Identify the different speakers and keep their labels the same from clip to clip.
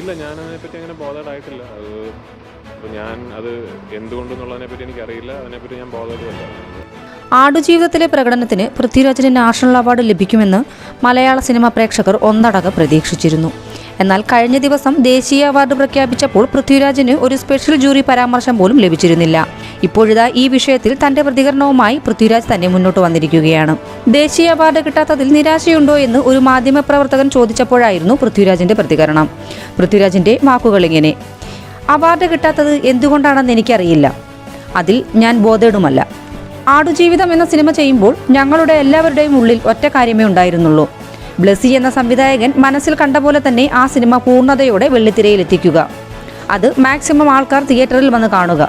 Speaker 1: ഇല്ല ഞാൻ അതിനെപ്പറ്റി അങ്ങനെ ബോധേഡായിട്ടില്ല. അത് അപ്പോൾ ഞാൻ അത് എന്തുകൊണ്ടെന്നുള്ളതിനെ പറ്റി എനിക്കറിയില്ല. അതിനെപ്പറ്റി ഞാൻ ബോധേഡല്ല
Speaker 2: ആടുജീവിതത്തിലെ പ്രകടനത്തിന് പൃഥ്വിരാജിന് നാഷണൽ അവാർഡ് ലഭിക്കുമെന്ന് മലയാള സിനിമ പ്രേക്ഷകർ ഒന്നടങ്കം പ്രതീക്ഷിച്ചിരുന്നു. എന്നാൽ കഴിഞ്ഞ ദിവസം ദേശീയ അവാർഡ് പ്രഖ്യാപിച്ചപ്പോൾ പൃഥ്വിരാജിന് ഒരു സ്പെഷ്യൽ ജൂറി പരാമർശം പോലും ലഭിച്ചിരുന്നില്ല. ഇപ്പോഴിതാ ഈ വിഷയത്തിൽ തന്റെ പ്രതികരണവുമായി പൃഥ്വിരാജ് തന്നെ മുന്നോട്ട് വന്നിരിക്കുകയാണ്. ദേശീയ അവാർഡ് കിട്ടാത്തതിൽ നിരാശയുണ്ടോ എന്ന് ഒരു മാധ്യമപ്രവർത്തകൻ ചോദിച്ചപ്പോഴായിരുന്നു പൃഥ്വിരാജിന്റെ പ്രതികരണം. പൃഥ്വിരാജിന്റെ വാക്കുകൾ ഇങ്ങനെ അവാർഡ് കിട്ടാത്തത് എന്തുകൊണ്ടാണെന്ന് എനിക്കറിയില്ല. അതിൽ ഞാൻ ബോധേടുമല്ല ആടുജീവിതം എന്ന സിനിമ ചെയ്യുമ്പോൾ ഞങ്ങളുടെ എല്ലാവരുടെയും ഉള്ളിൽ ഒറ്റ കാര്യമേ ഉണ്ടായിരുന്നുള്ളൂ. ബ്ലസി എന്ന സംവിധായകൻ മനസ്സിൽ കണ്ട പോലെ തന്നെ ആ സിനിമ പൂർണതയോടെ വെള്ളിത്തിരയിലെത്തിക്കുക. അത് മാക്സിമം ആൾക്കാർ തിയേറ്ററിൽ വന്ന് കാണുക.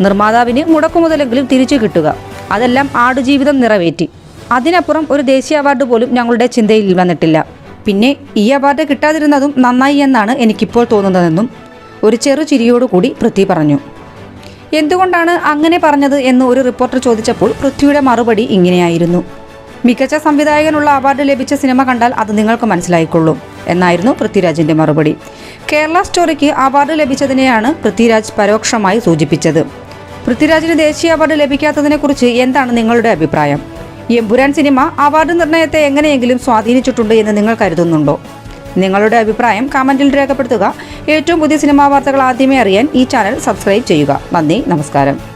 Speaker 2: നിർമ്മാതാവിന് മുടക്കുമുതലെങ്കിലും തിരിച്ചു കിട്ടുക. അതെല്ലാം ആടുജീവിതം നിറവേറ്റി. അതിനപ്പുറം ഒരു ദേശീയ അവാർഡ് പോലും ഞങ്ങളുടെ ചിന്തയിൽ വന്നിട്ടില്ല. പിന്നെ ഈ അവാർഡ് കിട്ടാതിരുന്നതും നന്നായി എന്നാണ് എനിക്കിപ്പോൾ തോന്നുന്നതെന്നും ഒരു ചെറു ചിരിയോടുകൂടി പൃഥ്വി പറഞ്ഞു. എന്തുകൊണ്ടാണ് അങ്ങനെ പറഞ്ഞത് എന്ന് ഒരു റിപ്പോർട്ടർ ചോദിച്ചപ്പോൾ പൃഥ്വിയുടെ മറുപടി ഇങ്ങനെയായിരുന്നു. മികച്ച സംവിധായകനുള്ള അവാർഡ് ലഭിച്ച സിനിമ കണ്ടാൽ അത് നിങ്ങൾക്ക് മനസ്സിലായിക്കൊള്ളും എന്നായിരുന്നു പൃഥ്വിരാജിന്റെ മറുപടി. കേരള സ്റ്റോറിക്ക് അവാർഡ് ലഭിച്ചതിനെയാണ് പൃഥ്വിരാജ് പരോക്ഷമായി സൂചിപ്പിച്ചത്. പൃഥ്വിരാജിന് ദേശീയ അവാർഡ് ലഭിക്കാത്തതിനെക്കുറിച്ച് എന്താണ് നിങ്ങളുടെ അഭിപ്രായം? എമ്പുരാൻ സിനിമ അവാർഡ് നിർണയത്തെ എങ്ങനെയെങ്കിലും സ്വാധീനിച്ചിട്ടുണ്ട് എന്ന് നിങ്ങൾ കരുതുന്നുണ്ടോ? നിങ്ങളുടെ അഭിപ്രായം കമന്റിൽ രേഖപ്പെടുത്തുക. ഏറ്റവും പുതിയ സിനിമാ വാർത്തകൾ ആദ്യമേ അറിയാൻ ഈ ചാനൽ സബ്സ്ക്രൈബ് ചെയ്യുക. നന്ദി നമസ്കാരം.